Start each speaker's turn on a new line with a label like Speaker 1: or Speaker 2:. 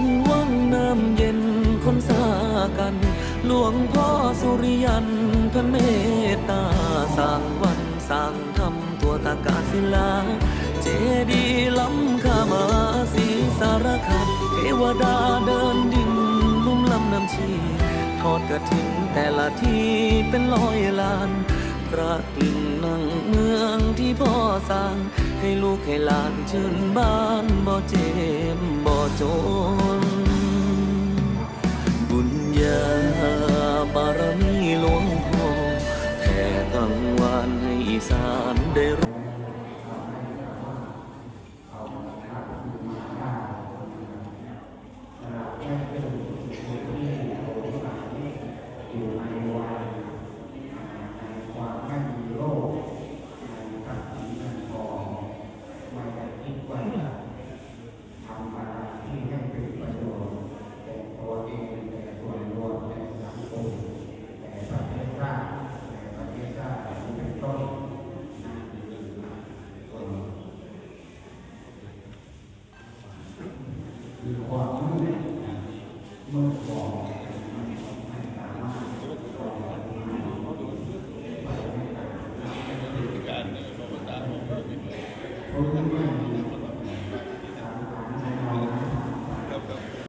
Speaker 1: นว่างน้ำเย็นคนสากัน หลวงพ่อสุริยันท่านเมตตาสร้างวันสร้างธรรมตัวตากาศิลา เจดีล้ำข้ามาสีสารคัดเทวดาเดินดินลุ่มลำน้ำชี ทอดกระถิ่นแต่ละทีเป็นลอยล้านพระกลิ่นนังเมืองที่พ่อสร้าง ให้ลูกให้หลานชื่นบ้านบ่เจมบ่โจ สานได้ร
Speaker 2: ความไม่มีโลกในตับสีเงินทอไมาจากที่กว่า อยู่ความมืดมืดบอดไม่สามารถต่อไปได้การเนี่ยก็ตามผมก็ไม่ได้